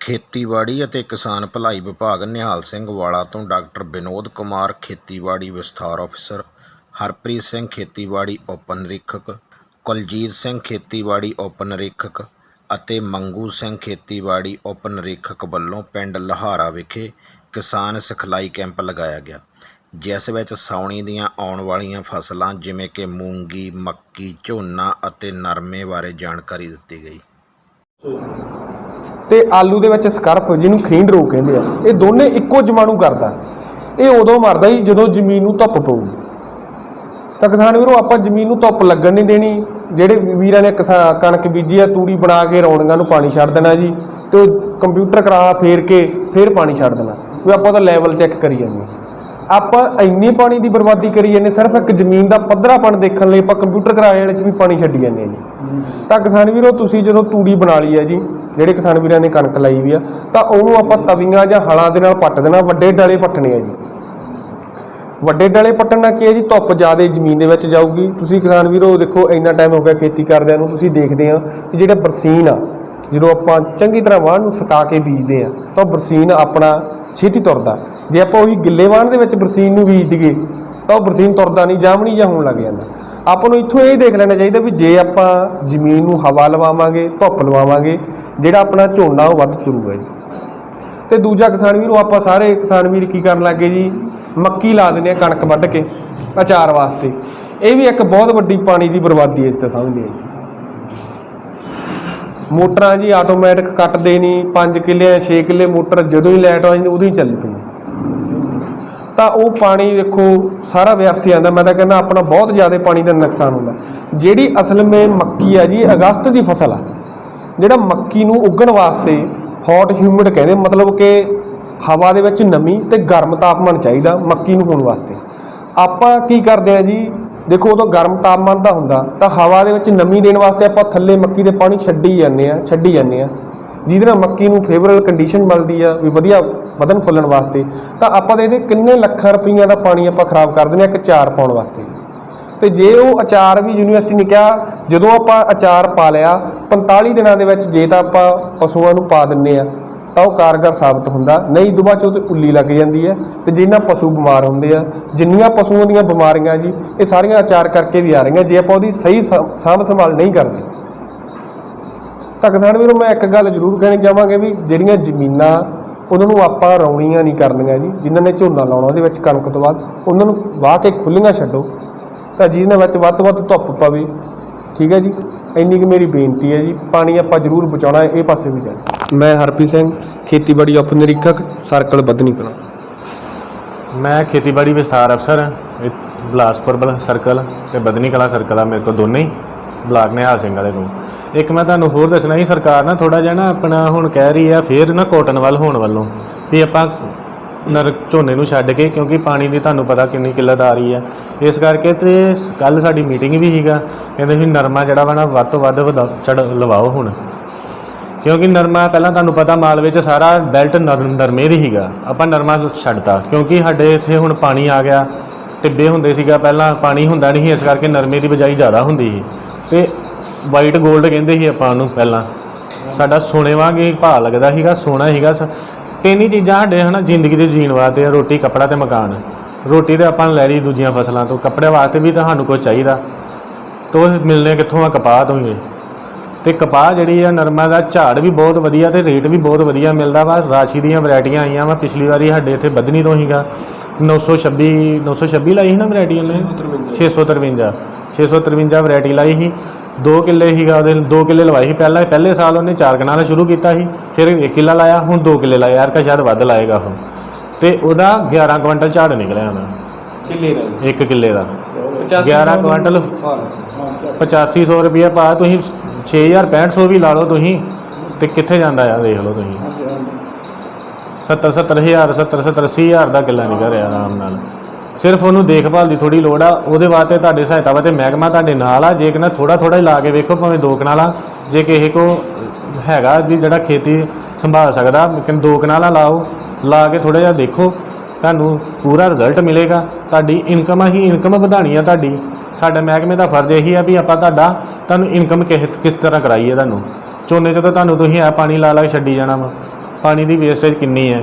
ਖੇਤੀਬਾੜੀ ਅਤੇ ਕਿਸਾਨ ਭਲਾਈ ਵਿਭਾਗ ਨਿਹਾਲ ਸਿੰਘ ਵਾਲਾ ਤੋਂ ਡਾਕਟਰ ਵਿਨੋਦ ਕੁਮਾਰ, ਖੇਤੀਬਾੜੀ ਵਿਸਥਾਰ ਅਫਸਰ, ਹਰਪ੍ਰੀਤ ਸਿੰਘ, ਖੇਤੀਬਾੜੀ ਉਪ ਨਿਰੀਖਕ ਕੁਲਜੀਤ ਸਿੰਘ, ਖੇਤੀਬਾੜੀ ਉਪ ਨਿਰੀਖਕ ਅਤੇ ਮੰਗੂ ਸਿੰਘ, ਖੇਤੀਬਾੜੀ ਉਪ ਨਿਰੀਖਕ ਵੱਲੋਂ ਪਿੰਡ ਲਹਾਰਾ ਵਿਖੇ ਕਿਸਾਨ ਸਿਖਲਾਈ ਕੈਂਪ ਲਗਾਇਆ ਗਿਆ, ਜਿਸ ਵਿੱਚ ਸਾਉਣੀ ਦੀਆਂ ਆਉਣ ਵਾਲੀਆਂ ਫਸਲਾਂ ਜਿਵੇਂ ਕਿ ਮੂੰਗੀ, ਮੱਕੀ, ਝੋਨਾ ਅਤੇ ਨਰਮੇ ਬਾਰੇ ਜਾਣਕਾਰੀ ਦਿੱਤੀ ਗਈ। ਤੇ ਆਲੂ ਦੇ ਵਿੱਚ ਸਕਰਪ ਜਿਹਨੂੰ ਖਰੀਂਡ ਰੋਗ ਕਹਿੰਦੇ ਆ, ਇਹ ਦੋਨੇ ਇੱਕੋ ਜਮਾਣੂ ਕਰਦਾ। ਇਹ ਉਦੋਂ ਮਰਦਾ ਜੀ ਜਦੋਂ ਜ਼ਮੀਨ ਨੂੰ ਧੁੱਪ ਪਊਗੀ ਤਾਂ ਕਿਸਾਨ ਵੀਰੋ, ਆਪਾਂ ਜ਼ਮੀਨ ਨੂੰ ਧੁੱਪ ਲੱਗਣ ਨਹੀਂ ਦੇਣੀ। ਜਿਹੜੇ ਵੀਰਾਂ ਨੇ ਕਿਸਾ- ਕਣਕ ਬੀਜੀ ਆ, ਤੂੜੀ ਬਣਾ ਕੇ ਰੌਣੀਆਂ ਨੂੰ ਪਾਣੀ ਛੱਡ ਦੇਣਾ ਜੀ ਤੇ ਉਹ ਕੰਪਿਊਟਰ ਕਰਾ ਫੇਰ ਕੇ, ਫੇਰ ਪਾਣੀ ਛੱਡ ਦੇਣਾ। ਵੀ ਆਪਾਂ ਤਾਂ ਲੈਵਲ ਚੈੱਕ ਕਰੀ ਜਾਂਦੇ ਹਾਂ। ਆਪਾਂ ਇੰਨੀ ਪਾਣੀ ਦੀ ਬਰਬਾਦੀ ਕਰੀ ਜਾਂਦੇ, ਸਿਰਫ ਇੱਕ ਜ਼ਮੀਨ ਦਾ ਪੱਧਰਾਪਣ ਦੇਖਣ ਲਈ ਆਪਾਂ ਕੰਪਿਊਟਰ ਕਰਾਏ ਵਾਲੇ 'ਚ ਵੀ ਪਾਣੀ ਛੱਡੀ ਜਾਂਦੇ ਆ ਜੀ। ਤਾਂ ਕਿਸਾਨ ਵੀਰੋ, ਤੁਸੀਂ ਜਦੋਂ ਤੂੜੀ ਬਣਾ ਲਈ ਹੈ ਜੀ, ਜਿਹੜੇ ਕਿਸਾਨ ਵੀਰਾਂ ਨੇ ਕਣਕ ਲਾਈ ਵੀ ਆ, ਤਾਂ ਉਹਨੂੰ ਆਪਾਂ ਤਵੀਆਂ ਜਾਂ ਹਲਾਂ ਦੇ ਨਾਲ ਪੱਟ ਦੇਣਾ, ਵੱਡੇ ਡਲੇ ਪੱਟਣੇ ਆ ਜੀ। ਵੱਡੇ ਡਲੇ ਪੱਟਣ ਨਾਲ ਕੀ ਹੈ ਜੀ, ਧੁੱਪ ਜ਼ਿਆਦਾ ਜ਼ਮੀਨ ਦੇ ਵਿੱਚ ਜਾਊਗੀ। ਤੁਸੀਂ ਕਿਸਾਨ ਵੀਰੋ, ਦੇਖੋ, ਇੰਨਾ ਟਾਈਮ ਹੋ ਗਿਆ ਖੇਤੀ ਕਰਦਿਆਂ ਨੂੰ, ਤੁਸੀਂ ਦੇਖਦੇ ਆ ਕਿ ਜਿਹੜਾ ਬਰਸੀਨ ਆ ਜਦੋਂ ਆਪਾਂ ਚੰਗੀ ਤਰ੍ਹਾਂ ਵਾਹਣ ਨੂੰ ਸੁਕਾ ਕੇ ਬੀਜਦੇ ਆ ਤਾਂ ਉਹ ਬਰਸੀਨ ਆਪਣਾ ਛੇਤੀ ਤੁਰਦਾ। ਜੇ ਆਪਾਂ ਉਹੀ ਗਿੱਲੇ ਵਾਹਣ ਦੇ ਵਿੱਚ ਬਰਸੀਨ ਨੂੰ ਬੀਜ ਦਈਏ, ਤਾਂ ਉਹ ਬਰਸੀਨ ਤੁਰਦਾ ਨਹੀਂ, ਜਾਮਣੀ ਜਾਂ ਹੋਣ ਲੱਗ ਜਾਂਦਾ। ਆਪਾਂ ਨੂੰ ਇੱਥੋਂ ਇਹ ਦੇਖ ਲੈਣਾ ਚਾਹੀਦਾ ਵੀ ਜੇ ਆਪਾਂ ਜ਼ਮੀਨ ਨੂੰ ਹਵਾ ਲਵਾਵਾਂਗੇ, ਧੁੱਪ ਲਵਾਵਾਂਗੇ, ਜਿਹੜਾ ਆਪਣਾ ਝੋਨਾ ਉਹ ਵੱਧ ਤੁਰੂਗਾ ਜੀ। ਤੇ ਦੂਜਾ ਕਿਸਾਨ ਵੀਰੋ, ਆਪਾਂ ਸਾਰੇ ਕਿਸਾਨ ਵੀਰ ਕੀ ਕਰਨ ਲੱਗੇ ਜੀ? ਮੱਕੀ ਲਾ ਦਿੰਦੇ ਆ ਕਣਕ ਵੱਢ ਕੇ ਅਚਾਰ ਵਾਸਤੇ। ਇਹ ਵੀ ਇੱਕ ਬਹੁਤ ਵੱਡੀ ਪਾਣੀ ਦੀ ਬਰਬਾਦੀ ਹੈ ਇਸ ਤੇ ਸਮਝਦੇ ਆ ਜੀ ਮੋਟਰਾਂ ਜੀ ਆਟੋਮੈਟਿਕ ਕੱਟਦੇ ਨਹੀਂ 5 ਕਿੱਲੇ 6 ਕਿੱਲੇ ਮੋਟਰ ਜਦੋਂ ਹੀ ਲਾਈਟ ਆ ਜਾਂਦੀ, ਉਦੋਂ ਹੀ ਚੱਲ ਪੈਂਦੀ ਤਾਂ ਉਹ ਪਾਣੀ ਦੇਖੋ, ਸਾਰਾ ਵਿਅਰਥ ਹੀ ਜਾਂਦਾ। ਮੈਂ ਤਾਂ ਕਹਿੰਦਾ ਆਪਣਾ ਬਹੁਤ ਜ਼ਿਆਦਾ ਪਾਣੀ ਦਾ ਨੁਕਸਾਨ ਹੁੰਦਾ। ਜਿਹੜੀ ਅਸਲ ਮੇ ਮੱਕੀ ਆ ਜੀ ਅਗਸਤ ਦੀ ਫਸਲ ਆ। ਜਿਹੜਾ ਮੱਕੀ ਨੂੰ ਉੱਗਣ ਵਾਸਤੇ ਹੌਟ ਹਿਊਮਿਡ ਕਹਿੰਦੇ, ਮਤਲਬ ਕਿ ਹਵਾ ਦੇ ਵਿੱਚ ਨਮੀ ਤੇ ਗਰਮ ਤਾਪਮਾਨ ਚਾਹੀਦਾ ਮੱਕੀ ਨੂੰ ਹੋਣ ਵਾਸਤੇ। ਆਪਾਂ ਕੀ ਕਰਦੇ ਆ ਜੀ ਦੇਖੋ ਉਦੋਂ ਗਰਮ ਤਾਪਮਾਨ ਦਾ ਹੁੰਦਾ, ਤਾਂ ਹਵਾ ਦੇ ਵਿੱਚ ਨਮੀ ਦੇਣ ਵਾਸਤੇ ਆਪਾਂ ਥੱਲੇ ਮੱਕੀ ਦੇ ਪਾਣੀ ਛੱਡੀ ਜਾਂਦੇ ਆ ਛੱਡੀ ਜਾਂਦੇ ਆ ਜਿਹਦੇ ਨਾਲ ਮੱਕੀ ਨੂੰ ਫੇਵਰੇਬਲ ਕੰਡੀਸ਼ਨ ਮਿਲਦੀ ਆ, ਵੀ ਵਧੀਆ ਵਧਣ ਫੁੱਲਣ ਵਾਸਤੇ, ਤਾਂ ਆਪਾਂ ਦੇ ਇਹਦੇ ਕਿੰਨੇ ਲੱਖਾਂ ਰੁਪਈਆ ਦਾ ਪਾਣੀ ਆਪਾਂ ਖਰਾਬ ਕਰ ਦਿੰਦੇ ਆ ਇੱਕ ਚਾਰ ਪਾਉਣ ਵਾਸਤੇ। ਤੇ ਜੇ ਉਹ ਅਚਾਰ ਵੀ ਯੂਨੀਵਰਸਿਟੀ ਨੇ ਕਿਹਾ, ਜਦੋਂ ਆਪਾਂ ਅਚਾਰ ਪਾ ਲਿਆ 45 ਦਿਨਾਂ ਦੇ ਵਿੱਚ ਜੇ ਤਾਂ ਆਪਾਂ ਪਸ਼ੂਆਂ ਨੂੰ ਪਾ ਦਿੰਨੇ ਆ ਤਾਂ ਉਹ ਕਾਰਗਰ ਸਾਬਤ ਹੁੰਦਾ। ਨਹੀਂ, ਦੁਬਾਰਾ ਚ ਉਹ ਤੇ ਉੱਲੀ ਲੱਗ ਜਾਂਦੀ ਹੈ ਤੇ ਜਿਨ੍ਹਾਂ ਪਸ਼ੂ ਬਿਮਾਰ ਹੁੰਦੇ ਆ, ਜਿੰਨੀਆਂ ਪਸ਼ੂਆਂ ਦੀਆਂ ਬਿਮਾਰੀਆਂ ਜੀ, ਇਹ ਸਾਰੀਆਂ ਆਚਾਰ ਕਰਕੇ ਵੀ ਆ ਰਹੀਆਂ। ਜੇ ਆਪਾਂ ਉਹਦੀ ਸਹੀ ਸਾ- ਸਾਂਭ ਸੰਭਾਲ ਨਹੀਂ ਕਰਦੇ। ਤਾਂ ਕਿਸਾਨ ਵੀਰੋ, ਮੈਂ ਇੱਕ ਗੱਲ ਜ਼ਰੂਰ ਕਹਿਣੀ ਚਾਹਾਂਗੇ ਵੀ ਜਿਹੜੀਆਂ ਜ਼ਮੀਨਾਂ ਉਹਨਾਂ ਨੂੰ ਆਪਾਂ ਰੌਣੀਆਂ ਨਹੀਂ ਕਰਨੀਆਂ ਜੀ, ਜਿਨ੍ਹਾਂ ਨੇ ਝੋਨਾ ਲਾਉਣਾ ਉਹਦੇ ਵਿੱਚ ਕਣਕ ਤੋਂ ਬਾਅਦ, ਉਹਨਾਂ ਨੂੰ ਵਾਹ ਕੇ ਖੁੱਲੀਆਂ ਛੱਡੋ। ਤਾਂ ਜਿਹਨਾਂ ਵਿੱਚ ਵੱਧ ਤੋਂ ਵੱਧ ਧੁੱਪ ਪਵੇ। ਠੀਕ ਹੈ ਜੀ? ਇੰਨੀ ਕੁ ਮੇਰੀ ਬੇਨਤੀ ਹੈ ਜੀ। ਪਾਣੀ ਆਪਾਂ ਜ਼ਰੂਰ ਬਚਾਉਣਾ, ਇਹ ਪਾਸੇ ਵੀ ਜਾਣਾ ਮੈਂ ਹਰਪ੍ਰੀਤ ਸਿੰਘ, ਖੇਤੀਬਾੜੀ ਉਪ ਨਿਰੀਖਕ, ਸਰਕਲ ਬੱਧਨੀ ਕਲਾਂ। ਮੈਂ ਖੇਤੀਬਾੜੀ ਵਿਸਥਾਰ ਅਫਸਰ, ਇਹ ਬਿਲਾਸਪੁਰ ਬਲ ਸਰਕਲ ਤੇ ਬਦਨੀ ਕਲਾ ਸਰਕਲ ਆ, ਮੇਰੇ ਕੋਲ ਦੋਨੇ ਹੀ, ਬਲਾਕ ਨਿਹਾਲ ਸਿੰਘ ਵਾਲੇ ਤੋਂ ਇੱਕ ਮੈਂ ਤੁਹਾਨੂੰ ਹੋਰ ਦੱਸਣਾ ਸੀ ਸਰਕਾਰ ਨਾ ਥੋੜਾ ਜਿਹਾ ਨਾ ਆਪਣਾ ਹੁਣ ਕਹਿ ਰਹੀ ਆ, ਫੇਰ ਨਾ ਕੋਟਨ ਵੱਲ, ਹੋਣ ਵੱਲੋਂ। ਵੀ ਆਪਾਂ ਨਰ ਝੋਨੇ ਨੂੰ ਛੱਡ ਕੇ, ਕਿਉਂਕਿ ਪਾਣੀ ਦੀ ਤੁਹਾਨੂੰ ਪਤਾ ਕਿੰਨੀ ਕਿੱਲਤ ਆ ਰਹੀ ਹੈ ਇਸ ਕਰਕੇ ਤੇ ਕੱਲ ਸਾਡੀ ਮੀਟਿੰਗ ਵੀ ਸੀਗਾ, ਕਹਿੰਦੇ ਵੀ ਨਰਮਾ ਜਿਹੜਾ ਵਾ ਨਾ ਵੱਧ ਤੋਂ ਵੱਧ ਵਧਾ- ਚੜ੍ਹ ਲਵਾਓ ਹੁਣ। ਕਿਉਂਕਿ ਨਰਮਾ ਪਹਿਲਾਂ ਤੁਹਾਨੂੰ ਪਤਾ ਮਾਲਵੇ 'ਚ ਸਾਰਾ ਬੈਲਟ ਨਰ- ਨਰਮੇ ਦੀ ਹੀਗਾ ਆਪਾਂ ਨਰਮਾ ਛੱਡਤਾ। ਕਿਉਂਕਿ ਸਾਡੇ ਇੱਥੇ ਹੁਣ ਪਾਣੀ ਆ ਗਿਆ ਟਿੱਬੇ ਹੁੰਦੇ ਸੀਗਾ। ਪਹਿਲਾਂ ਪਾਣੀ ਹੁੰਦਾ ਨਹੀਂ ਸੀ, ਇਸ ਕਰਕੇ ਨਰਮੇ ਦੀ ਬਜਾਈ ਜ਼ਿਆਦਾ ਹੁੰਦੀ ਸੀ। ਤੇ ਵਾਈਟ 골ਡ ਕਹਿੰਦੇ ਸੀ ਆਪਾਂ ਉਹਨੂੰ ਪਹਿਲਾਂ। ਸਾਡਾ ਸੋਨੇ ਵਾਂਗੇ ਭਾਅ ਲੱਗਦਾ ਸੀਗਾ ਸੋਨਾ ਸੀਗਾ। ਸ- ਤਿੰਨ ਹੀ ਚੀਜ਼ਾਂ ਸਾਡੇ ਹਨਾ, ਜ਼ਿੰਦਗੀ ਦੇ ਜੀਣ ਵਾਸਤੇ ਰੋਟੀ, ਕੱਪੜਾ ਤੇ ਮਕਾਨ। ਰੋਟੀ ਤੇ ਆਪਾਂ ਲੈ ਲਈ ਦੂਜੀਆਂ ਫਸਲਾਂ ਤੋਂ। ਕੱਪੜੇ ਵਾਸਤੇ ਵੀ ਤੁਹਾਨੂੰ ਕੁਝ ਚਾਹੀਦਾ। ਤੋ ਮਿਲਨੇ ਕਿੱਥੋਂ ਆ? ਕਪਾਹ ਤੋਂ ਹੀ। ਤੇ ਕਪਾਹ ਜਿਹੜੀ ਆ ਨਰਮਾ ਦਾ ਝਾੜ ਵੀ ਬਹੁਤ ਵਧੀਆ ਤੇ ਰੇਟ ਵੀ ਬਹੁਤ ਵਧੀਆ ਮਿਲਦਾ ਵਾ। ਰਾਸ਼ੀ ਦੀਆਂ ਵੈਰਾਈਟੀਆਂ ਆਈਆਂ ਵਾ। ਪਿਛਲੀ ਵਾਰੀ ਸਾਡੇ ਇੱਥੇ ਬਦਨੀ ਤੋਂ ਹੀਗਾ 926 926 ਲਾਈ ਸੀ ਨਾ ਵੈਰਾਈਟੀ ਉਹਨੇ? 653 653 ਵੈਰਾਈਟੀ ਲਾਈ ਸੀ। 2 ਕਿੱਲੇ ਹੀਗਾ ਉਹਦੇ 2 ਕਿੱਲੇ ਲਵਾਈ ਸੀ ਪਹਿਲਾਂ। ਪਹਿਲੇ ਸਾਲ ਉਹਨੇ 4 ਕਨਾਲ ਸ਼ੁਰੂ ਕੀਤਾ ਸੀ। ਫਿਰ 1 ਕਿੱਲਾ ਲਾਇਆ ਹੁਣ 2 ਕਿੱਲੇ ਲਾਇਆ। ਯਾਰ ਕਾ ਸ਼ਾਇਦ ਵੱਧ ਲਾਏਗਾ ਉਹ। ਤੇ ਉਹਦਾ 11 ਕੁਇੰਟਲ ਝਾੜ ਨਿਕਲਿਆ ਉਹਦਾ। ਕਿੱਲੇ ਦਾ? 1 ਕਿੱਲੇ ਦਾ। 85 11 ਕੁਇੰਟਲ 8500 ਰੁਪਏ ਪਾ ਤੁਸੀਂ 6000 6500 ਵੀ ਲਾ ਲਓ ਤੁਸੀਂ ਤੇ ਕਿੱਥੇ ਜਾਂਦਾ ਆ ਦੇਖ ਲਓ ਤੁਸੀਂ। 70 70000 70 70 80000 ਦਾ ਕਿੱਲਾ ਨਿਕਲ ਰਿਹਾ ਆਰਾਮ ਨਾਲ। ਸਿਰਫ ਉਹਨੂੰ ਦੇਖਭਾਲ ਦੀ ਥੋੜੀ ਲੋੜ ਆ ਉਹਦੇ ਵਾਸਤੇ ਤੁਹਾਡੇ ਸਹਾਇਤਾ ਵਾਸਤੇ ਮਹਿਕਮਾ ਤੁਹਾਡੇ ਨਾਲ ਆ ਜੇ ਕਿ ਨਾ ਥੋੜਾ ਥੋੜਾ ਹੀ ਲਾ ਕੇ ਵੇਖੋ ਭਾਵੇਂ ਦੋ ਕਨਾਲਾ ਜੇ ਕਿਸੇ ਕੋ ਹੈਗਾ ਵੀ ਜਿਹੜਾ ਖੇਤੀ ਸੰਭਾਲ ਸਕਦਾ ਲੇਕਿਨ ਦੋ ਕਨਾਲਾ ਲਾਓ ਲਾ ਕੇ ਥੋੜਾ ਜਿਹਾ ਦੇਖੋ ਤੁਹਾਨੂੰ ਪੂਰਾ ਰਿਜ਼ਲਟ ਮਿਲੇਗਾ। ਤੁਹਾਡੀ ਇਨਕਮ ਹੀ ਇਨਕਮ ਵਧਾਣੀ ਆ ਤੁਹਾਡੀ। ਸਾਡੇ ਮਹਿਕਮੇ ਦਾ ਫਰਜ਼ ਇਹੀ ਆ ਵੀ ਆਪਾਂ ਤੁਹਾਡਾ, ਤੁਹਾਨੂੰ ਇਨਕਮ ਕਿਸ ਕਿਸ ਤਰ੍ਹਾਂ ਕਰਾਈਏ ਤੁਹਾਨੂੰ। ਝੋਨੇ 'ਚ ਤਾਂ ਤੁਹਾਨੂੰ ਤੁਸੀਂ ਆ ਪਾਣੀ ਲਾ ਲਾ ਕੇ ਛੱਡੀ ਜਾਣਾ ਵਾ। ਪਾਣੀ ਦੀ ਵੇਸਟੇਜ ਕਿੰਨੀ ਹੈ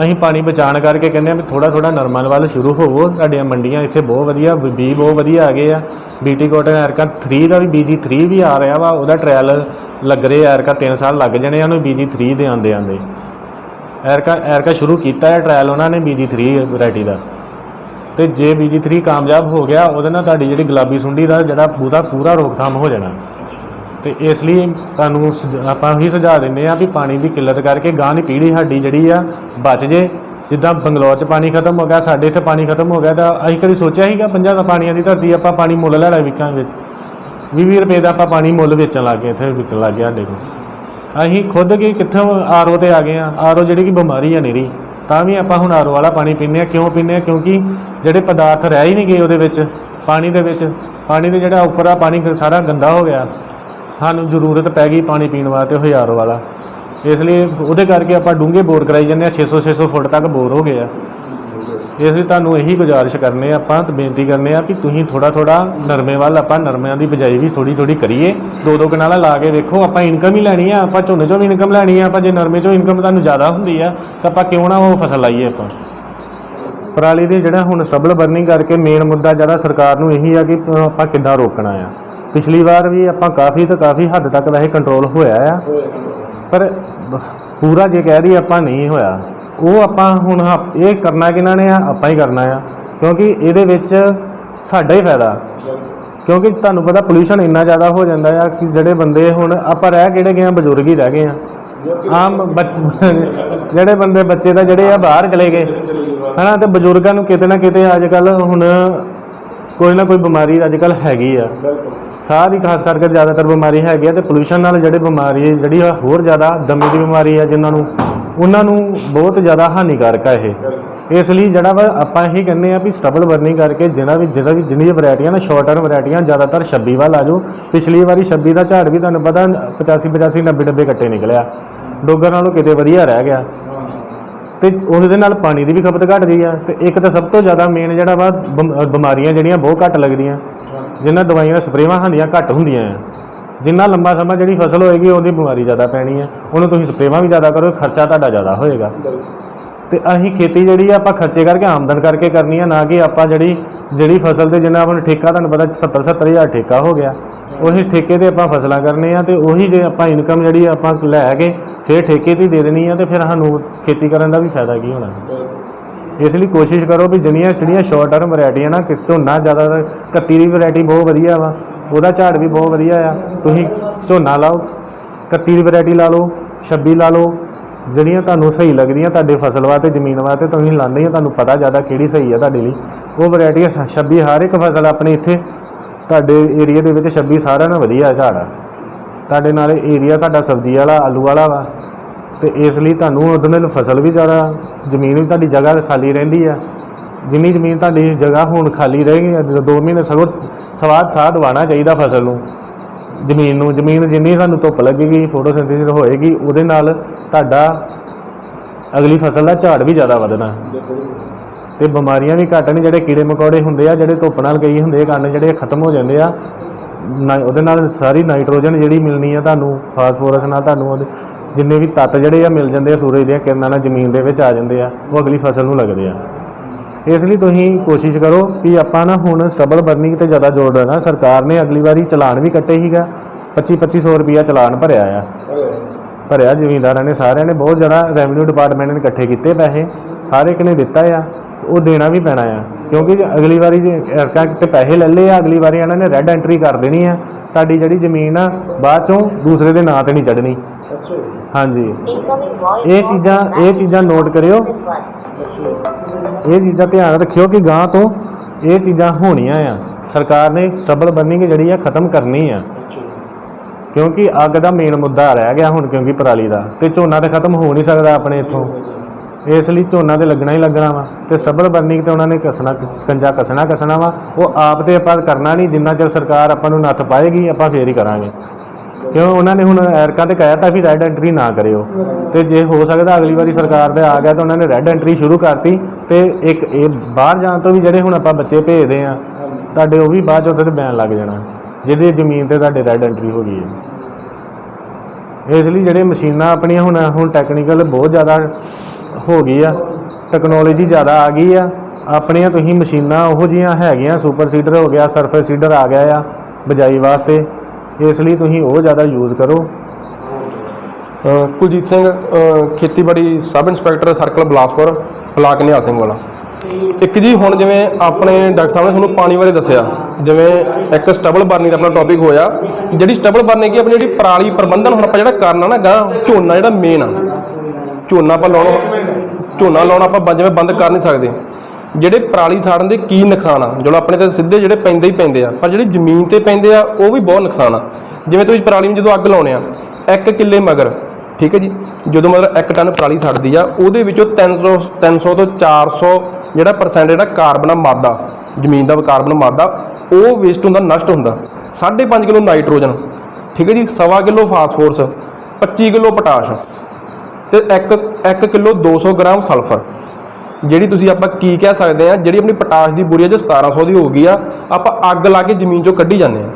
ਅਸੀਂ ਪਾਣੀ ਬਚਾਉਣ ਕਰਕੇ ਕਹਿੰਦੇ ਆ ਵੀ ਥੋੜਾ ਥੋੜਾ ਨਰਮਲ ਵੱਲ ਸ਼ੁਰੂ ਹੋਵੋ। ਤੁਹਾਡੀਆਂ ਮੰਡੀਆਂ ਇੱਥੇ ਬਹੁਤ ਵਧੀਆ ਬੀ ਬਹੁਤ ਵਧੀਆ ਆ। ਗਏ ਆ ਬੀਟੀ ਕੋਟਨ ਐਰਕਾ 3 ਦਾ ਵੀ ਬੀਜੀ 3 ਵੀ ਆ ਰਿਹਾ ਵਾ। ਉਹਦਾ ਟ੍ਰਾਇਲ ਲੱਗ ਰਿਹਾ ਐਰਕਾ 3 ਸਾਲ ਲੱਗ ਜਾਣੇ ਆ ਉਹਨੂੰ ਬੀਜੀ 3 ਦੇ ਆਂਦੇ ਆਂਦੇ ਐਰਕਾ ਐਰਕਾ ਸ਼ੁਰੂ ਕੀਤਾ ਹੈ ਟ੍ਰਾਇਲ ਉਹਨਾਂ ਨੇ ਬੀਜੀ 3 ਵੈਰਾਈਟੀ ਦਾ। ਤੇ ਜੇ ਬੀਜੀ 3 ਕਾਮਯਾਬ ਹੋ ਗਿਆ, ਉਹਦੇ ਨਾਲ ਤੁਹਾਡੀ ਜਿਹੜੀ ਗੁਲਾਬੀ ਸੁੰਡੀ ਦਾ ਜਿਹੜਾ ਪੂਰਾ ਪੂਰਾ ਰੋਕਥਾਮ ਹੋ ਜਾਣਾ। ਤੇ ਇਸ ਲਈ ਤੁਹਾਨੂੰ ਸੁਝ- ਆਪਾਂ ਹੀ ਸੁਝਾਅ ਦਿੰਦੇ ਆ ਵੀ ਪਾਣੀ ਦੀ ਕਿੱਲਤ ਕਰਕੇ ਗਾਂ ਦੀ ਪੀੜ੍ਹੀ ਸਾਡੀ ਜਿਹੜੀ ਆ ਬਚ ਜੇ। ਜਿੱਦਾਂ ਬੰਗਲੌਰ 'ਚ ਪਾਣੀ ਖਤਮ ਹੋ ਗਿਆ, ਸਾਡੇ ਇੱਥੇ ਪਾਣੀ ਖਤਮ ਹੋ ਗਿਆ, ਤਾਂ ਅਸੀਂ ਕਦੀ ਸੋਚਿਆ ਸੀਗਾ ਪੰਜਾਂ ਦਾ ਪਾਣੀਆਂ ਦੀ ਧਰਤੀ ਆਪਾਂ ਪਾਣੀ ਮੁੱਲ ਲੈ ਲੈਣਾ ਵਿਕਾਂਗੇ 20 ਰੁਪਏ ਦਾ ਆਪਾਂ ਪਾਣੀ ਮੁੱਲ ਵੇਚਣ ਲੱਗ ਗਏ ਇੱਥੇ, ਵਿਕਣ ਲੱਗ ਗਿਆ ਸਾਡੇ ਕੋਲ। ਅਸੀਂ ਖੁਦ ਕੀ ਕਿੱਥੋਂ ਆਰਓ ਤੇ ਆ ਗਏ ਆ ਆਰਓ ਜਿਹੜੀ ਕਿ ਬਿਮਾਰੀ ਆ ਨਿਰੀ, ਤਾਂ ਵੀ ਆਪਾਂ ਹੁਣ ਆਰਓ ਵਾਲਾ ਪਾਣੀ ਪੀਂਦੇ ਆ ਕਿਉਂ ਪੀਂਦੇ ਆ ਕਿਉਂਕਿ ਜਿਹੜੇ ਪਦਾਰਥ ਰਹਿ ਹੀ ਨਹੀਂ ਗਏ ਉਹਦੇ ਵਿੱਚ, ਪਾਣੀ ਦੇ ਵਿੱਚ। ਪਾਣੀ ਦੇ ਜਿਹੜਾ ਉੱਪਰ ਆ, ਪਾਣੀ ਸਾਰਾ ਗੰਦਾ ਹੋ ਗਿਆ। ਸਾਨੂੰ ਜ਼ਰੂਰਤ ਪੈ ਗਈ ਪਾਣੀ ਪੀਣ ਵਾਸਤੇ ਉਹ ਆਰਓ ਵਾਲਾ। ਇਸ ਲਈ ਉਹਦੇ ਕਰਕੇ ਆਪਾਂ ਡੂੰਘੇ ਬੋਰ ਕਰਾਈ ਜਾਂਦੇ ਆ 600 600 ਫੁੱਟ ਤੱਕ ਬੋਰ ਹੋ ਗਏ ਆ। ਇਸ ਲਈ ਤੁਹਾਨੂੰ ਇਹੀ ਗੁਜ਼ਾਰਿਸ਼ ਕਰਨੇ ਆਪਾਂ ਤੇ ਬੇਨਤੀ ਕਰਨੇ ਆ ਕਿ ਤੁਸੀਂ ਥੋੜਾ ਥੋੜਾ ਨਰਮੇ ਵੱਲ ਆਪਾਂ ਨਰਮਿਆਂ ਦੀ ਬਜਾਈ ਵੀ ਥੋੜੀ ਥੋੜੀ ਕਰੀਏ। ਦੋ ਦੋ ਕਨਾਲਾਂ ਲਾ ਕੇ ਵੇਖੋ, ਆਪਾਂ ਇਨਕਮ ਹੀ ਲੈਣੀ ਆ, ਆਪਾਂ ਝੋਨੇ ਚੋਂ ਵੀ ਇਨਕਮ ਲੈਣੀ ਆ, ਆਪਾਂ ਜੇ ਨਰਮੇ ਚੋਂ ਇਨਕਮ ਤੁਹਾਨੂੰ ਜ਼ਿਆਦਾ ਹੁੰਦੀ ਆ, ਤਾਂ ਆਪਾਂ ਕਿਉਂ ਨਾ ਉਹ ਫਸਲ ਲਾਈਏ ਆਪਾਂ। ਪਰਾਲੀ ਦੇ ਜਿਹੜਾ ਹੁਣ ਸਬਲ ਬਰਨਿੰਗ ਕਰਕੇ ਮੇਨ ਮੁੱਦਾ ਜਿਹੜਾ ਸਰਕਾਰ ਨੂੰ ਇਹੀ ਆ ਕਿ ਆਪਾਂ ਕਿੱਦਾਂ ਰੋਕਣਾ ਆ। ਪਿਛਲੀ ਵਾਰ ਵੀ ਆਪਾਂ ਕਾਫੀ ਤੋਂ ਕਾਫੀ ਹੱਦ ਤੱਕ ਵੈਸੇ ਕੰਟਰੋਲ ਹੋਇਆ ਆ। ਪਰ ਪੂਰਾ ਜੇ ਕਹਿ ਦਈਏ ਆਪਾਂ ਨਹੀਂ ਹੋਇਆ। ਉਹ ਆਪਾਂ ਹੁਣ ਆਪ- ਇਹ ਕਰਨਾ ਕਿਹਨਾਂ ਨੇ ਆ, ਆਪਾਂ ਹੀ ਕਰਨਾ ਆ। ਕਿਉਂਕਿ ਇਹਦੇ ਵਿੱਚ ਸਾਡਾ ਹੀ ਫਾਇਦਾ। ਕਿਉਂਕਿ ਤੁਹਾਨੂੰ ਪਤਾ ਪੋਲੂਸ਼ਨ ਇੰਨਾ ਜ਼ਿਆਦਾ ਹੋ ਜਾਂਦਾ ਆ ਕਿ ਜਿਹੜੇ ਬੰਦੇ ਹੁਣ ਆਪਾਂ ਰਹਿ ਕਿਹੜੇ ਗਏ ਆ, ਬਜ਼ੁਰਗ ਹੀ ਰਹਿ ਗਏ ਆ। ਆਮ ਬੱਚ- ਜਿਹੜੇ ਬੰਦੇ ਬੱਚੇ ਤਾਂ ਜਿਹੜੇ ਆ ਬਾਹਰ ਚਲੇ ਗਏ। ਹਨਾ, ਤੇ ਬਜ਼ੁਰਗਾਂ ਨੂੰ ਕਿਤੇ ਨਾ ਕਿਤੇ ਅੱਜ ਕੱਲ ਹੁਣ ਕੋਈ ਨਾ ਕੋਈ ਬਿਮਾਰੀ ਅੱਜ ਕੱਲ ਹੈਗੀ ਆ। ਸਾਹ ਦੀ ਖਾਸ ਕਰਕੇ ਜ਼ਿਆਦਾਤਰ ਬਿਮਾਰੀ ਹੈਗੀ ਆ, ਤੇ ਪੋਲੂਸ਼ਨ ਨਾਲ ਜਿਹੜੇ ਬਿਮਾਰੀ, ਜਿਹੜੀ ਆ ਹੋਰ ਜ਼ਿਆਦਾ ਦਮੇ ਦੀ ਬਿਮਾਰੀ ਆ ਜਿਨ੍ਹਾਂ ਨੂੰ ਉਹਨਾਂ ਨੂੰ ਬਹੁਤ ਜ਼ਿਆਦਾ ਹਾਨੀਕਾਰਕ ਆ ਇਹ। ਇਸ ਲਈ ਜਿਹੜਾ ਵਾ ਆਪਾਂ ਇਹੀ ਕਹਿੰਦੇ ਆ ਵੀ ਸਟਬਲ ਬਰਨਿੰਗ ਕਰਕੇ ਜਿਹੜਾ ਵੀ ਜਿਹੜਾ ਵੀ ਜਿੰਨੀਆਂ ਵੈਰਾਈਟੀਆਂ ਨਾ ਸ਼ਾਰਟ ਟਰਮ ਵੈਰਾਈਟੀਆਂ ਜ਼ਿਆਦਾਤਰ 26 ਵੱਲ ਆ ਜਾਓ। ਪਿਛਲੀ ਵਾਰੀ 26 ਦਾ ਝਾੜ ਵੀ ਤੁਹਾਨੂੰ ਪਤਾ 85 85 90 90 ਕੱਟੇ ਨਿਕਲਿਆ। ਡੋਗਰ ਨਾਲੋਂ ਕਿਤੇ ਵਧੀਆ ਰਹਿ ਗਿਆ। ਤੇ ਉਹਦੇ ਨਾਲ ਪਾਣੀ ਦੀ ਵੀ ਖਪਤ ਘਟ ਗਈ ਆ। ਤੇ ਇੱਕ ਤਾਂ ਸਭ ਤੋਂ ਜ਼ਿਆਦਾ ਮੇਨ ਜਿਹੜਾ ਵਾ ਬਮ- ਬਿਮਾਰੀਆਂ ਜਿਹੜੀਆਂ ਬਹੁਤ ਘੱਟ ਲੱਗਦੀਆਂ। ਜਿਨ੍ਹਾਂ ਦਵਾਈਆਂ ਸਪਰੇਵਾਂ ਹੁੰਦੀਆਂ ਘੱਟ ਹੁੰਦੀਆਂ ਆ। ਜਿੰਨਾ ਲੰਬਾ ਸਮਾਂ ਜਿਹੜੀ ਫਸਲ ਹੋਏਗੀ, ਉਹਦੀ ਬਿਮਾਰੀ ਜ਼ਿਆਦਾ ਪੈਣੀ ਹੈ ਉਹਨੂੰ ਤੁਸੀਂ ਸਪਰੇਵਾਂ ਵੀ ਜ਼ਿਆਦਾ ਕਰੋ, ਖਰਚਾ ਤੁਹਾਡਾ ਜ਼ਿਆਦਾ ਹੋਏਗਾ। ਤੇ ਅਸੀਂ ਖੇਤੀ ਜਿਹੜੀ ਆ, ਆਪਾਂ ਖਰਚੇ ਕਰਕੇ ਆਮਦਨ ਕਰਕੇ ਕਰਨੀ ਆ, ਨਾ ਕਿ ਆਪਾਂ ਜਿਹੜੀ ਜਿਹੜੀ ਫਸਲ ਤੇ ਜਿੰਨਾ ਆਪਾਂ ਨੂੰ ਠੇਕਾ, ਤੁਹਾਨੂੰ ਪਤਾ 70 70 ਹਜ਼ਾਰ ਠੇਕਾ ਹੋ ਗਿਆ। ਉਹੀ ਠੇਕੇ ਤੇ ਆਪਾਂ ਫਸਲਾਂ ਕਰਨੇ ਆ ਤੇ ਉਹੀ ਜੇ ਆਪਾਂ ਇਨਕਮ ਜਿਹੜੀ ਆਪਾਂ ਲੈ ਕੇ ਫਿਰ ਠੇਕੇ ਤੇ ਹੀ ਦੇ ਦੇਣੀ ਆ ਤੇ ਫਿਰ ਸਾਨੂੰ ਖੇਤੀ ਕਰਨ ਦਾ ਵੀ ਫਾਇਦਾ ਕੀ ਹੋਣਾ। ਇਸ ਲਈ ਕੋਸ਼ਿਸ਼ ਕਰੋ ਵੀ ਜਿਹੜੀਆਂ ਜਿਹੜੀਆਂ ਸ਼ਾਰਟ ਟਰਮ ਵੈਰਾਈਟੀਆਂ ਨਾ ਕਿ ਨਾ ਜ਼ਿਆਦਾ 31 ਦੀ ਵੈਰਾਈਟੀ ਬਹੁਤ ਵਧੀਆ ਵਾ। ਉਹਦਾ ਝਾੜ ਵੀ ਬਹੁਤ ਵਧੀਆ ਆ। ਤੁਸੀਂ ਝੋਨਾ ਲਾਓ 31 ਦੀ ਵੈਰਾਈਟੀ ਲਾ ਲਓ 26 ਲਾ ਲਓ, ਜਿਹੜੀਆਂ ਤੁਹਾਨੂੰ ਸਹੀ ਲੱਗਦੀਆਂ ਤੁਹਾਡੇ ਫਸਲ ਵਾਸਤੇ, ਜ਼ਮੀਨ ਵਾਸਤੇ, ਤੁਸੀਂ ਲਾਉਂਦੇ ਹੋ, ਤੁਹਾਨੂੰ ਪਤਾ ਜ਼ਿਆਦਾ ਕਿਹੜੀ ਸਹੀ ਆ ਤੁਹਾਡੇ ਲਈ। ਉਹ ਵੈਰਾਈਟੀ 26 ਹਰ ਇੱਕ ਫਸਲ ਆਪਣੇ ਇੱਥੇ, ਤੁਹਾਡੇ ਏਰੀਆ ਦੇ ਵਿੱਚ 26 ਸਾਰਿਆਂ ਨਾਲ ਵਧੀਆ ਝਾੜ ਆ। ਤੁਹਾਡੇ ਨਾਲ ਏਰੀਆ ਤੁਹਾਡਾ ਸਬਜ਼ੀ ਵਾਲਾ, ਆਲੂ ਵਾਲਾ ਵਾ। ਤੇ ਇਸ ਲਈ ਤੁਹਾਨੂੰ ਉਹਦੇ ਨਾਲ ਫਸਲ ਵੀ ਜ਼ਿਆਦਾ, ਜ਼ਮੀਨ ਵੀ ਤੁਹਾਡੀ ਜਗ੍ਹਾ ਖਾਲੀ ਰਹਿੰਦੀ ਆ। ਜਿੰਨੀ ਜ਼ਮੀਨ ਤੁਹਾਡੀ ਜਗ੍ਹਾ ਹੁਣ ਖਾਲੀ ਰਹੇਗੀ ਜਦੋਂ ਦੋ ਮਹੀਨੇ ਸਗੋਂ ਸਵਾਦ ਸਾਹ ਦਵਾਉਣਾ ਚਾਹੀਦਾ ਫਸਲ ਨੂੰ। ਜ਼ਮੀਨ ਨੂੰ, ਜ਼ਮੀਨ ਜਿੰਨੀ ਤੁਹਾਨੂੰ ਧੁੱਪ ਲੱਗੇਗੀ ਫੋਟੋਸਿੰਥੇਸਿਸ ਹੋਏਗੀ, ਉਹਦੇ ਨਾਲ ਤੁਹਾਡਾ ਅਗਲੀ ਫਸਲ ਦਾ ਝਾੜ ਵੀ ਜ਼ਿਆਦਾ ਵਧਣਾ। ਤੇ ਬਿਮਾਰੀਆਂ ਵੀ ਘੱਟ ਨੇ, ਜਿਹੜੇ ਕੀੜੇ ਮਕੌੜੇ ਹੁੰਦੇ ਆ, ਜਿਹੜੇ ਧੁੱਪ ਨਾਲ ਕਈ ਹੁੰਦੇ ਆ ਕੰਨ ਜਿਹੜੇ ਖਤਮ ਹੋ ਜਾਂਦੇ ਆ, ਨਾ- ਉਹਦੇ ਨਾਲ ਸਾਰੀ ਨਾਈਟ੍ਰੋਜਨ ਜਿਹੜੀ ਮਿਲਣੀ ਆ ਤੁਹਾਨੂੰ, ਫਾਸਫੋਰਸ ਨਾਲ ਤੁਹਾਨੂੰ, ਉਹਦੇ ਜਿੰਨੇ ਵੀ ਤੱਤ ਜਿਹੜੇ ਆ ਮਿਲ ਜਾਂਦੇ ਆ, ਸੂਰਜ ਦੀਆਂ ਕਿਰਨਾਂ ਨਾਲ ਜ਼ਮੀਨ ਦੇ ਵਿੱਚ ਆ ਜਾਂਦੇ ਆ, ਉਹ ਅਗਲੀ ਫਸਲ ਨੂੰ ਲੱਗਦੇ ਆ। ਇਸ ਲਈ ਤੁਸੀਂ ਕੋਸ਼ਿਸ਼ ਕਰੋ ਵੀ ਆਪਾਂ ਨਾ ਹੁਣ ਸਟਬਲ ਬਰਨਿੰਗ ਤੇ ਜ਼ਿਆਦਾ ਜ਼ੋਰ ਦੇਣਾ। ਸਰਕਾਰ ਨੇ ਅਗਲੀ ਵਾਰੀ ਚਲਾਨ ਵੀ ਕੱਟੇ ਸੀਗਾ। 25 2500 ਰੁਪਿਆ ਚਲਾਨ ਭਰਿਆ ਆ। ਭਰਿਆ ਜ਼ਿਮੀਂਦਾਰਾਂ ਨੇ ਸਾਰਿਆਂ ਨੇ ਬਹੁਤ ਜ਼ਿਆਦਾ ਰੈਵਨਿਊ ਡਿਪਾਰਟਮੈਂਟ ਨੇ ਇਕੱਠੇ ਕੀਤੇ ਪੈਸੇ। ਹਰ ਇੱਕ ਨੇ ਦਿੱਤਾ ਆ। ਉਹ ਦੇਣਾ ਵੀ ਪੈਣਾ ਆ। ਕਿਉਂਕਿ ਅਗਲੀ ਵਾਰੀ ਜੇ ਐਰਕਾਂ ਤੇ ਪੈਸੇ ਲੈ ਲਏ ਆ ਅਗਲੀ ਵਾਰੀ ਇਹਨਾਂ ਨੇ ਰੈੱਡ ਐਂਟਰੀ ਕਰ ਦੇਣੀ ਆ। ਤੁਹਾਡੀ ਜਿਹੜੀ ਜ਼ਮੀਨ ਆ ਬਾਅਦ ਚੋਂ ਦੂਸਰੇ ਦੇ ਨਾਂ ਤੇ ਨਹੀਂ ਚੜਨੀ ਹਾਂਜੀ। ਇਹ ਚੀਜ਼ਾਂ ਇਹ ਚੀਜ਼ਾਂ ਨੋਟ ਕਰਿਓ। ਇਹ ਚੀਜ਼ਾਂ ਧਿਆਨ ਰੱਖਿਓ ਕਿ ਗਾਂ ਤੋਂ ਇਹ ਚੀਜ਼ਾਂ ਹੋਣੀਆਂ ਆ। ਸਰਕਾਰ ਨੇ ਸਟਬਲ ਬਰਨਿੰਗ ਜਿਹੜੀ ਆ, ਖਤਮ ਕਰਨੀ ਆ। ਕਿਉਂਕਿ ਅੱਗ ਦਾ ਮੇਨ ਮੁੱਦਾ ਰਹਿ ਗਿਆ ਹੁਣ, ਕਿਉਂਕਿ ਪਰਾਲੀ ਦਾ। ਤੇ ਝੋਨਾ ਤਾਂ ਖਤਮ ਹੋ ਨਹੀਂ ਸਕਦਾ ਆਪਣੇ ਇੱਥੋਂ। ਇਸ ਲਈ ਝੋਨਾ ਤੇ ਲੱਗਣਾ ਹੀ ਲੱਗਣਾ ਵਾ। ਤੇ ਸਟਬਲ ਬਰਨਿੰਗ ਤੇ ਉਹਨਾਂ ਨੇ ਕਸਣਾ, ਸਕੰਜਾ ਕਸਣਾ ਕਸਣਾ ਵਾ। ਉਹ ਆਪ ਤੇ ਆਪਾਂ ਕਰਨਾ ਨਹੀਂ। ਜਿੰਨਾ ਚਿਰ ਸਰਕਾਰ ਆਪਾਂ ਨੂੰ ਨੱਥ ਪਾਏਗੀ, ਆਪਾਂ ਫੇਰ ਹੀ ਕਰਾਂਗੇ। ਕਿਉਂ ਉਹਨਾਂ ਨੇ ਹੁਣ ਐਰਕਾਂ ਤੇ ਕਹਿਆ ਤਾਂ ਵੀ ਰੈੱਡ ਐਂਟਰੀ ਨਾ ਕਰਿਓ। ਤੇ ਜੇ ਹੋ ਸਕਦਾ ਅਗਲੀ ਵਾਰੀ ਸਰਕਾਰ ਦੇ ਆ ਗਿਆ ਤਾਂ ਉਹਨਾਂ ਨੇ ਰੈੱਡ ਐਂਟਰੀ ਸ਼ੁਰੂ ਕਰਤੀ ਤੇ ਇੱਕ ਇਹ ਬਾਹਰ ਜਾਣ ਤੋਂ ਵੀ ਜਿਹੜੇ ਹੁਣ ਆਪਾਂ ਬੱਚੇ ਭੇਜਦੇ ਆ ਤੁਹਾਡੇ ਉਹ ਵੀ ਬਾਅਦ ਚ ਉੱਥੇ ਤੇ ਬੈਨ ਲੱਗ ਜਾਣਾ। ਜਿਹਦੇ ਜ਼ਮੀਨ ਤੇ ਤੁਹਾਡੇ ਰੈੱਡ ਐਂਟਰੀ ਹੋ ਗਈ ਹੈ। ਇਸ ਲਈ ਜਿਹੜੇ ਮਸ਼ੀਨਾਂ ਆਪਣੀਆਂ ਹੁਣ ਹੁਣ ਟੈਕਨੀਕਲ ਬਹੁਤ ਜ਼ਿਆਦਾ ਹੋ ਗਈ ਆ ਟੈਕਨੋਲੋਜੀ ਜ਼ਿਆਦਾ ਆ ਗਈ ਆ, ਆਪਣੀਆਂ ਤੁਸੀਂ ਮਸ਼ੀਨਾਂ ਉਹੋ ਜੀਆਂ ਹੈਗੀਆਂ ਸੁਪਰ ਸੀਡਰ ਹੋ ਗਿਆ ਸਰਫੇਸ ਸੀਡਰ ਆ ਗਿਆ ਆ, ਬਜਾਈ ਵਾਸਤੇ। ਇਸ ਲਈ ਤੁਸੀਂ ਉਹ ਜ਼ਿਆਦਾ ਯੂਜ਼ ਕਰੋ। ਅ, ਕੁਲਜੀਤ ਸਿੰਘ ਅ, ਖੇਤੀਬਾੜੀ sub inspector circle Balaspur block Nihal Singh Wala. ਇੱਕ ਜੀ ਹੁਣ ਜਿਵੇਂ ਆਪਣੇ ਡਾਕਟਰ ਸਾਹਿਬ ਨੇ ਤੁਹਾਨੂੰ ਪਾਣੀ ਬਾਰੇ ਦੱਸਿਆ ਜਿਵੇਂ ਇੱਕ ਸਟਬਲ ਬਰਨਿੰਗ ਦਾ ਆਪਣਾ ਟੌਪਿਕ ਹੋਇਆ ਜਿਹੜੀ ਸਟਬਲ ਬਰਨਿੰਗ ਕੀ ਆਪਣੀ ਜਿਹੜੀ ਪਰਾਲੀ ਪ੍ਰਬੰਧਨ ਹੁਣ ਆਪਾਂ ਜਿਹੜਾ ਕਰਨਾ ਨਾ ਗਾਂ ਝੋਨਾ ਜਿਹੜਾ ਮੇਨ ਆ। ਝੋਨਾ ਆਪਾਂ ਲਾਉਣਾ ਝੋਨਾ ਲਾਉਣਾ ਆਪਾਂ ਬ- ਜਿਵੇਂ ਬੰਦ ਕਰ ਨਹੀਂ ਸਕਦੇ। ਜਿਹੜੇ ਪਰਾਲੀ ਸਾੜਨ ਦੇ ਕੀ ਨੁਕਸਾਨ ਆ? ਜਦੋਂ ਆਪਣੇ ਤੇ ਸਿੱਧੇ ਜਿਹੜੇ ਪੈਂਦੇ ਹੀ ਪੈਂਦੇ ਆ, ਪਰ ਜਿਹੜੀ ਜ਼ਮੀਨ ਤੇ ਪੈਂਦੇ ਆ, ਉਹ ਵੀ ਬਹੁਤ ਨੁਕਸਾਨ ਆ। ਜਿਵੇਂ ਤੁਸੀਂ ਪਰਾਲੀ ਨੂੰ ਜਦੋਂ ਅੱਗ ਲਾਉਣੇ ਆ, ਇੱਕ ਕਿੱਲੇ ਮਗਰ, ਠੀਕ ਹੈ ਜੀ? ਜਦੋਂ ਮਤਲਬ 1 ਟਨ ਪਰਾਲੀ ਸੜਦੀ ਆ, ਉਹਦੇ ਵਿੱਚੋਂ 300 300 ਤੋਂ 400 ਜਿਹੜਾ ਪਰਸੈਂਟ ਜਿਹੜਾ ਕਾਰਬਨ ਆ ਮਾਦਾ, ਜ਼ਮੀਨ ਦਾ ਕਾਰਬਨ ਮਾਦਾ, ਉਹ ਵੇਸਟ ਹੁੰਦਾ, ਨਸ਼ਟ ਹੁੰਦਾ। 5.5 ਕਿਲੋ ਨਾਈਟ੍ਰੋਜਨ, ਠੀਕ ਹੈ ਜੀ? ਸਵਾ ਕਿਲੋ ਫਾਸਫੋਰਸ 25 ਕਿਲੋ ਪੋਟਾਸ਼ ਤੇ 1 1 ਕਿਲੋ 200 ਗ੍ਰਾਮ ਸਲਫਰ ਜਿਹੜੀ ਤੁਸੀਂ ਆਪਾਂ ਕੀ ਕਹਿ ਸਕਦੇ ਆ, ਜਿਹੜੀ ਆਪਣੀ ਪੋਟਾਸ਼ ਦੀ ਬੁਰੀ ਆ, ਜੇ 1700 ਦੀ ਹੋ ਗਈ ਆ, ਆਪਾਂ ਅੱਗ ਲਾ ਕੇ ਜ਼ਮੀਨ ਚੋਂ ਕੱਢੀ ਜਾਂਦੇ ਆ।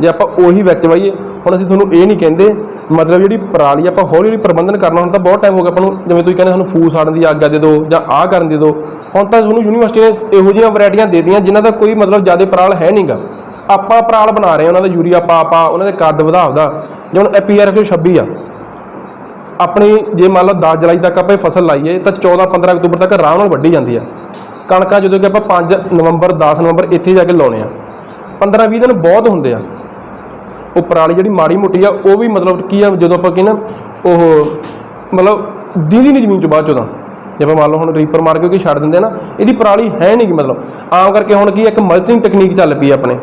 ਜੇ ਆਪਾਂ ਉਹੀ ਵਿੱਚ ਵਾਈਏ, ਹੁਣ ਅਸੀਂ ਤੁਹਾਨੂੰ ਇਹ ਨਹੀਂ ਕਹਿੰਦੇ, ਮਤਲਬ ਜਿਹੜੀ ਪਰਾਲੀ ਆਪਾਂ ਹੌਲੀ ਹੌਲੀ ਪ੍ਰਬੰਧਨ ਕਰਨਾ, ਹੁਣ ਤਾਂ ਬਹੁਤ ਟਾਈਮ ਹੋ ਗਿਆ ਆਪਾਂ ਨੂੰ, ਜਿਵੇਂ ਤੁਸੀਂ ਕਹਿੰਦੇ ਸਾਨੂੰ ਫੂਸ ਸਾੜਨ ਦੀ ਆਗਿਆ ਦੇ ਦਿਓ ਜਾਂ ਆਹ ਕਰਨ ਦੇ ਦਿਓ ਹੁਣ ਤਾਂ ਤੁਹਾਨੂੰ ਯੂਨੀਵਰਸਿਟੀ ਨੇ ਇਹੋ ਜਿਹੀਆਂ ਵੈਰਾਈਟੀਆਂ ਦੇ ਦਿੱਤੀਆਂ, ਜਿਨ੍ਹਾਂ ਦਾ ਕੋਈ ਮਤਲਬ ਜ਼ਿਆਦਾ ਪਰਾਲ ਹੈ ਨਹੀਂਗਾ ਆਪਾਂ ਪਰਾਲ ਬਣਾ ਰਹੇ ਹਾਂ, ਉਹਨਾਂ ਦਾ ਯੂਰੀਆ ਪਾ ਪਾ ਉਹਨਾਂ ਦੇ ਕੱਦ ਵਧਾ ਵਧਾ ਜਿਵੇਂ ਐਪੀਆਰ 26 ਆ ਆਪਣੀ ਜੇ ਮੰਨ ਲਓ 10 ਜੁਲਾਈ ਤੱਕ ਆਪਾਂ ਇਹ ਫਸਲ ਲਾਈਏ, ਤਾਂ 14 15 ਅਕਤੂਬਰ ਤੱਕ ਆਰਾਮ ਨਾਲ ਵੱਢੀ ਜਾਂਦੀ ਆ। ਕਣਕਾਂ ਜਦੋਂ ਕਿ ਆਪਾਂ 5 ਨਵੰਬਰ 10 ਨਵੰਬਰ ਇੱਥੇ ਜਾ ਕੇ ਲਾਉਣੇ ਆ। 15 20 ਦਿਨ ਬਹੁਤ ਹੁੰਦੇ ਆ। ਉਹ ਪਰਾਲੀ ਜਿਹੜੀ ਮਾੜੀ ਮੋਟੀ ਆ, ਉਹ ਵੀ ਮਤਲਬ ਕੀ ਆ, ਜਦੋਂ ਆਪਾਂ ਕਹਿੰਨਾ ਉਹ ਮਤਲਬ ਦੀਦੀ ਨਹੀਂ ਜ਼ਮੀਨ ਚੋਂ ਬਾਅਦ ਚੋਂ ਤਾਂ। ਜੇ ਆਪਾਂ ਮੰਨ ਲਓ ਹੁਣ ਰੀਪਰ ਮਾਰ ਕੇ ਕੋਈ ਛੱਡ ਦਿੰਦੇ ਆ ਨਾ, ਇਹਦੀ ਪਰਾਲੀ ਹੈ ਨਹੀਂ ਗੀ ਮਤਲਬ। ਆਮ ਕਰਕੇ ਹੁਣ ਕੀ ਇੱਕ ਮਲਚਿੰਗ ਟੈਕਨੀਕ ਚੱਲ ਪਈ ਆ ਆਪਣੇ।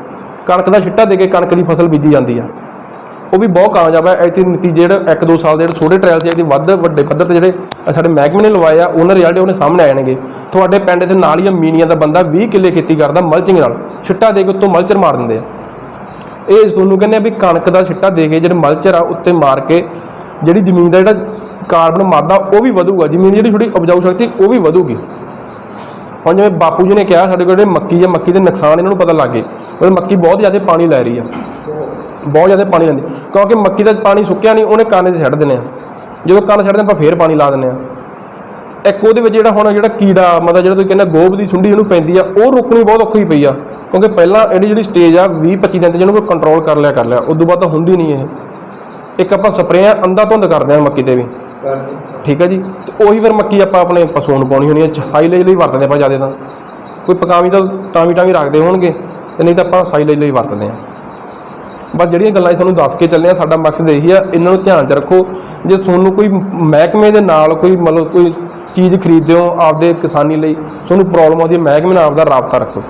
ਕਣਕ ਦਾ ਛਿੱਟਾ ਦੇ ਕੇ ਕਣਕ ਦੀ ਫਸਲ ਬੀਜੀ ਜਾਂਦੀ ਆ। ਉਹ ਵੀ ਬਹੁਤ ਕਾਮਯਾਬ ਹੈ। ਇੱਥੇ ਨਤੀਜੇ ਜਿਹੜਾ ਇੱਕ ਦੋ ਸਾਲ ਦੇ ਜਿਹੜੇ ਛੋਟੇ ਟ੍ਰਾਇਲ ਸੀ, ਇਹਦੇ ਵੱਧ ਵੱਡੇ ਪੱਧਰ ਤੇ ਜਿਹੜੇ ਸਾਡੇ ਮਹਿਕਮੇ ਨੇ ਲਵਾਏ ਆ, ਉਹਨਾਂ ਰਿਜ਼ਲਟ ਉਹਨੇ ਸਾਹਮਣੇ ਆ ਜਾਣਗੇ ਤੁਹਾਡੇ ਪਿੰਡ ਦੇ ਨਾਲ ਹੀ ਆ ਮੀਨੀਆਂ ਦਾ ਬੰਦਾ 20 ਕਿੱਲੇ ਖੇਤੀ ਕਰਦਾ ਮਲਚਿੰਗ ਨਾਲ। ਛਿੱਟਾ ਦੇ ਕੇ ਉੱਤੋਂ ਮਲਚਰ ਮਾਰ ਦਿੰਦੇ ਆ। ਇਹ ਤੁਹਾਨੂੰ ਕਹਿੰਦੇ ਆ ਵੀ ਕਣਕ ਦਾ ਛਿੱਟਾ ਦੇ ਕੇ ਜਿਹੜਾ ਮਲਚਰ ਆ, ਉੱਤੇ ਮਾਰ ਕੇ ਜਿਹੜੀ ਜ਼ਮੀਨ ਦਾ ਜਿਹੜਾ ਕਾਰਬਨ ਮਾਦਾ, ਉਹ ਵੀ ਵਧੂਗਾ। ਜ਼ਮੀਨ ਦੀ ਜਿਹੜੀ ਥੋੜੀ ਉਪਜਾਊ ਸ਼ਕਤੀ, ਉਹ ਵੀ ਵਧੂਗੀ। ਹੁਣ ਜਿਵੇਂ ਬਾਪੂ ਜੀ ਨੇ ਕਿਹਾ, ਸਾਡੇ ਕੋਲ ਜਿਹੜੇ ਮੱਕੀ ਜਾਂ ਮੱਕੀ ਦੇ ਨੁਕਸਾਨ ਇਹਨਾਂ ਨੂੰ ਪਤਾ ਲੱਗ ਗਏ। ਉਹ ਮੱਕੀ ਬਹੁਤ ਜ਼ਿਆਦਾ ਪਾਣੀ ਲੈ ਰਹੀ ਆ। ਬਹੁਤ ਜ਼ਿਆਦਾ ਪਾਣੀ ਲੈਂਦੇ ਕਿਉਂਕਿ ਮੱਕੀ ਦਾ ਪਾਣੀ ਸੁੱਕਿਆ ਨਹੀਂ, ਉਹਨੇ ਕਾਨੇ 'ਤੇ ਛੱਡ ਦਿੰਦੇ ਆ। ਜਦੋਂ ਕੰਨ ਛੱਡਦੇ ਆਪਾਂ ਫੇਰ ਪਾਣੀ ਲਾ ਦਿੰਦੇ ਆ। ਇੱਕ ਉਹਦੇ ਵਿੱਚ ਜਿਹੜਾ ਹੁਣ ਜਿਹੜਾ ਕੀੜਾ, ਮਤਲਬ ਜਿਹੜਾ ਤੁਸੀਂ ਕਹਿੰਦੇ ਗੋਬ ਦੀ ਸੁੰਡੀ ਜਿਹਨੂੰ ਪੈਂਦੀ ਆ, ਉਹ ਰੋਕਣੀ ਬਹੁਤ ਔਖੀ ਪਈ ਆ। ਕਿਉਂਕਿ ਪਹਿਲਾਂ ਇਹਦੀ ਜਿਹੜੀ ਸਟੇਜ ਆ 20 25 ਦਿਨ ਤੇ ਜਿਹਨੂੰ ਕੋਈ ਕੰਟਰੋਲ ਕਰ ਲਿਆ ਕਰ ਲਿਆ। ਉਸ ਤੋਂ ਬਾਅਦ ਤਾਂ ਹੁੰਦੀ ਨਹੀਂ ਇਹ। ਇੱਕ ਆਪਾਂ ਸਪਰੇਅ ਅੰਧਾ ਧੁੰਦ ਕਰਦੇ ਆ ਮੱਕੀ ਤੇ ਵੀ। ਠੀਕ ਹੈ ਜੀ? ਤੇ ਉਹੀ ਫਿਰ ਮੱਕੀ ਆਪਾਂ ਆਪਣੇ ਪਸ਼ੂਆਂ ਨੂੰ ਪਾਉਣੀ ਹੁੰਦੀ ਹੈ ਸਾਈਲੇਜ ਲਈ ਵਰਤਦੇ ਆਪਾਂ ਜ਼ਿਆਦਾ ਤਾਂ। ਕੋਈ ਪਕਾਵੀ ਤਾਂ ਟਾਵੀ ਟਾਵੀ ਰੱਖਦੇ ਹੋਣਗੇ, ਤੇ ਨਹੀਂ ਤਾਂ ਆਪਾਂ ਸਾਈਲੇਜ ਲਈ ਵਰਤਦੇ ਆ। ਬਸ ਜਿਹੜੀਆਂ ਗੱਲਾਂ ਸਾਨੂੰ ਦੱਸ ਕੇ ਚੱਲੇ ਆ ਸਾਡਾ ਮਕਸਦ ਇਹੀ ਆ, ਇਹਨਾਂ ਨੂੰ ਧਿਆਨ 'ਚ ਰੱਖੋ। ਜੇ ਤੁਹਾਨੂੰ ਕੋਈ ਮਹਿਕਮੇ ਦੇ ਨਾਲ ਕੋਈ ਮਤਲਬ ਕੋਈ ਚੀਜ਼ ਖਰੀਦਦੇ ਹੋ ਆਪਦੇ ਕਿਸਾਨੀ ਲਈ, ਤੁਹਾਨੂੰ ਪ੍ਰੋਬਲਮ ਆਉਂਦੀ ਹੈ, ਮਹਿਕਮੇ ਨਾਲ ਆਪਦਾ ਰਾਬਤਾ ਰੱਖੋ।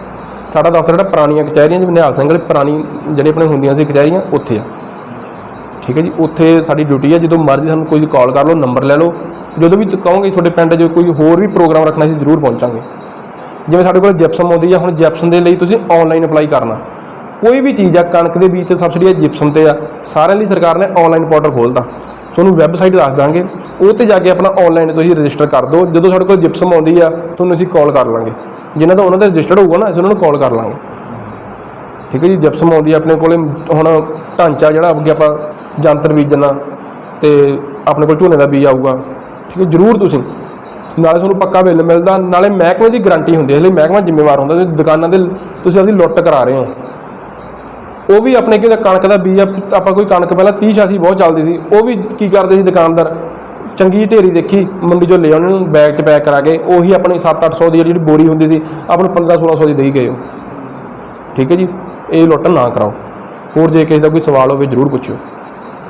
ਸਾਡਾ ਦਫ਼ਤਰ ਜਿਹੜਾ ਪੁਰਾਣੀਆਂ ਕਚਹਿਰੀਆਂ ਜਿਵੇਂ ਨਿਹਾਲ ਸਿੰਘ ਵਾਲੀ ਪੁਰਾਣੀ ਜਿਹੜੇ ਆਪਣੇ ਹੁੰਦੀਆਂ ਸੀ ਕਚਹਿਰੀਆਂ, ਉੱਥੇ ਆ। ਠੀਕ ਹੈ ਜੀ, ਉੱਥੇ ਸਾਡੀ ਡਿਊਟੀ ਹੈ ਜਦੋਂ ਮਰਜ਼ੀ ਸਾਨੂੰ ਕੋਈ ਕਾਲ ਕਰ ਲਓ ਨੰਬਰ ਲੈ ਲਓ। ਜਦੋਂ ਵੀ ਕਹੋਗੇ ਤੁਹਾਡੇ ਪਿੰਡ 'ਚ ਕੋਈ ਹੋਰ ਵੀ ਪ੍ਰੋਗਰਾਮ ਰੱਖਣਾ ਸੀ ਜ਼ਰੂਰ ਪਹੁੰਚਾਂਗੇ। ਜਿਵੇਂ ਸਾਡੇ ਕੋਲ ਜਿਪਸਮ ਆਉਂਦੀ ਆ, ਹੁਣ ਜਿਪਸਮ ਦੇ ਲਈ ਤੁਸੀਂ ਆਨਲਾਈਨ ਅਪਲਾਈ ਕਰਨਾ। ਕੋਈ ਵੀ ਚੀਜ਼ ਆ, ਕਣਕ ਦੇ ਬੀਜ ਤੇ ਸਬਸਿਡੀ ਆ ਜਿਪਸਮ ਤੇ ਆ, ਸਾਰਿਆਂ ਲਈ ਸਰਕਾਰ ਨੇ ਆਨਲਾਈਨ ਪੋਰਟਲ ਖੋਲ੍ਹਤਾ ਤੁਹਾਨੂੰ ਵੈਬਸਾਈਟ ਦੱਸ ਦਾਂਗੇ, ਉਹ ਤੇ ਜਾ ਕੇ ਆਪਣਾ ਆਨਲਾਈਨ ਤੁਸੀਂ ਰਜਿਸਟਰ ਕਰ ਦਿਓ। ਜਦੋਂ ਸਾਡੇ ਕੋਲ ਜਿਪਸਮ ਆਉਂਦੀ ਆ, ਤੁਹਾਨੂੰ ਅਸੀਂ ਕਾਲ ਕਰ ਲਾਂਗੇ। ਜਿਨ੍ਹਾਂ ਦਾ ਉਹਨਾਂ ਦਾ ਰਜਿਸਟਰਡ ਹੋਊਗਾ ਨਾ, ਅਸੀਂ ਉਹਨਾਂ ਨੂੰ ਕਾਲ ਕਰ ਲਾਂਗੇ। ਠੀਕ ਹੈ ਜੀ ਜਿਪਸਮ ਆਉਂਦੀ ਆ, ਆਪਣੇ ਕੋਲੇ ਹੁਣ ਢਾਂਚਾ ਜਿਹੜਾ, ਅੱਗੇ ਆਪਾਂ ਜੰਤਰ ਬੀਜਣਾ ਤੇ ਆਪਣੇ ਕੋਲ ਝੋਨੇ ਦਾ ਬੀਜ ਆਊਗਾ। ਠੀਕ ਹੈ, ਜਰੂਰ ਤੁਸੀਂ। ਨਾਲੇ ਤੁਹਾਨੂੰ ਪੱਕਾ ਬਿੱਲ ਮਿਲਦਾ। ਨਾਲੇ ਮਹਿਕਮੇ ਦੀ ਗਾਰੰਟੀ ਹੁੰਦੀ ਹੈ। ਇਸ ਲਈ ਮਹਿਕਮਾ ਜ਼ਿੰਮੇਵਾਰ ਹੁੰਦਾ। ਤੁਸੀਂ ਦੁਕਾਨਾਂ ਦੇ ਤੁਸੀਂ ਆਪਦੀ ਲੁੱਟ ਕਰਾ ਰਹੇ ਹੋ। ਉਹ ਵੀ ਆਪਣੇ ਕਿਤੇ ਕਣਕ ਦਾ ਬੀਜ ਆ, ਆਪਾਂ ਕੋਈ ਕਣਕ ਪਹਿਲਾਂ 30 86 ਬਹੁਤ ਚੱਲਦੀ ਸੀ ਉਹ ਵੀ ਕੀ ਕਰਦੇ ਸੀ ਦੁਕਾਨਦਾਰ? ਚੰਗੀ ਢੇਰੀ ਦੇਖੀ ਮੰਡੀ ਜੋ ਲੈ ਆਉਣੇ ਨੂੰ ਬੈਗ 'ਚ ਪੈਕ ਕਰਾ ਕੇ ਉਹੀ ਆਪਣੀ 7-800 ਦੀ ਜਿਹੜੀ ਬੋਰੀ ਹੁੰਦੀ ਸੀ ਆਪਾਂ ਨੂੰ 15-1600 ਦੀ ਦੇਈ ਗਏ ਹੋ ਠੀਕ ਹੈ ਜੀ? ਇਹ ਲੁੱਟ ਨਾ ਕਰਾਓ। ਹੋਰ ਜੇ ਕਿਸੇ ਦਾ ਕੋਈ ਸਵਾਲ ਹੋਵੇ ਜਰੂਰ ਪੁੱਛਿਓ।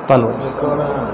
ਧੰਨਵਾਦ।